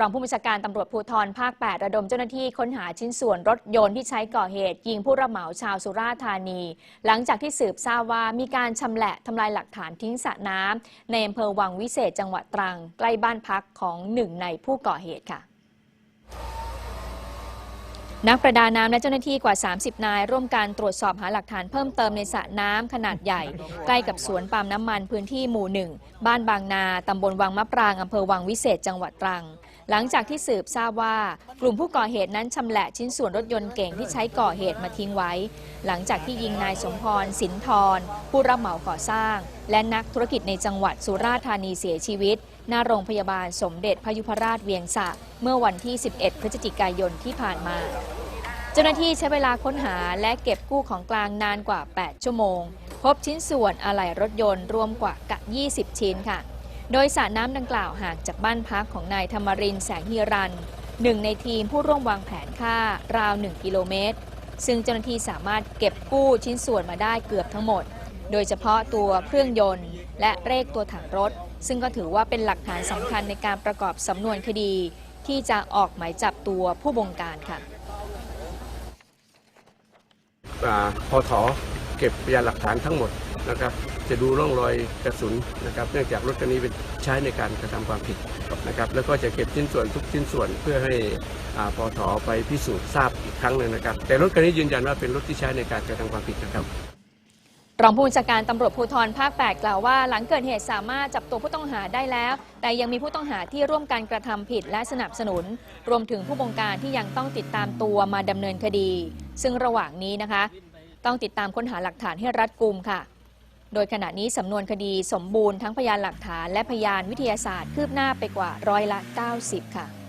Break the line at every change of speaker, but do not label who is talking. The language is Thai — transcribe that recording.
รองผู้บัญชาการตำรวจภูธรภาค 8 ระดมเจ้าหน้าที่ค้นหาชิ้นส่วนรถยนต์ที่ใช้ก่อเหตุ ยิงผู้รับเหมาชาวสุราษฎร์ธานี หลังจากที่สืบทราบว่ามีการชำแหละทำลายหลักฐานทิ้งสระน้ำในอำเภอวังวิเศษจังหวัดตรัง ใกล้บ้านพักของหนึ่งในผู้ก่อเหตุค่ะ นักประดาน้ำและเจ้าหน้าที่กว่า 30 นาย ร่วมกันตรวจสอบหาหลักฐานเพิ่มเติมในสระน้ำขนาดใหญ่ ใกล้กับสวนปาล์มน้ำมันพื้นที่หมู่หนึ่งบ้านบางนาตำบลวังมะปรางอำเภอวังวิเศษจังหวัดตรัง หลังจากที่สืบทราบว่ากลุ่มผู้ก่อเหตุนั้นชำแหละชิ้นส่วนรถยนต์เก่งที่ใช้ก่อเหตุมาทิ้งไว้ หลังจากที่ยิงนายสมพรสินทรผู้รับเหมาก่อสร้าง และนักธุรกิจในจังหวัดสุราษฎร์ธานีเสียชีวิต หน้าโรงพยาบาลสมเด็จพยุพราชเวียงสะ เมื่อวันที่ 11 พฤศจิกายนที่ผ่านมา เจ้าหน้าที่ใช้เวลาค้นหาและเก็บกู้ของกลางนานกว่า 8 ชั่วโมง พบชิ้นส่วนอะไหล่รถยนต์รวมกว่ากะ20 ชิ้นค่ะ โดยสระน้ำดังกล่าวห่างจากบ้านพักของนายธรรมรินทร์แสงฮีรันหนึ่งในทีมผู้ร่วมวางแผนฆ่าราว 1 กิโลเมตร ซึ่งเจ้าหน้าที่สามารถเก็บกู้ชิ้นส่วนมาได้เกือบทั้งหมด โดยเฉพาะตัวเครื่องยนต์ และเลขตัวถังรถ ซึ่งก็ถือว่าเป็นหลักฐานสำคัญในการประกอบสำนวนคดี ที่จะออกหมายจับตัวผู้บงการค่ะ
อ่าพอถอเก็บพยานหลักฐานทั้งหมดนะครับจะดูร่องรอยกระสุนนะครับเนื่องจากรถคันนี้เป็นใช้ในการกระทำความผิดนะครับแล้วก็จะเก็บชิ้นส่วนทุกชิ้นส่วนเพื่อให้อาพอถอไปพิสูจน์ทราบอีกครั้งหนึ่งนะครับ แต่รถคันนี้ยืนยันว่าเป็นรถที่ใช้ในการกระทำความผิดนะครับ
รองผู้บัญชาการตำรวจภูธรภาค 8 กล่าวว่า หลังเกิดเหตุสามารถจับตัวผู้ต้องหาได้แล้ว แต่ยังมีผู้ต้องหาที่ร่วมการกระทำผิดและสนับสนุน รวมถึงผู้บงการที่ยังต้องติดตามตัวมาดำเนินคดี ซึ่งระหว่างนี้นะคะ ต้องติดตามค้นหาหลักฐานให้รัดกุมค่ะ โดยขณะนี้สำนวนคดีสมบูรณ์ทั้งพยานหลักฐานและพยานวิทยาศาสตร์คืบหน้าไปกว่าร้อยละ 90 ค่ะ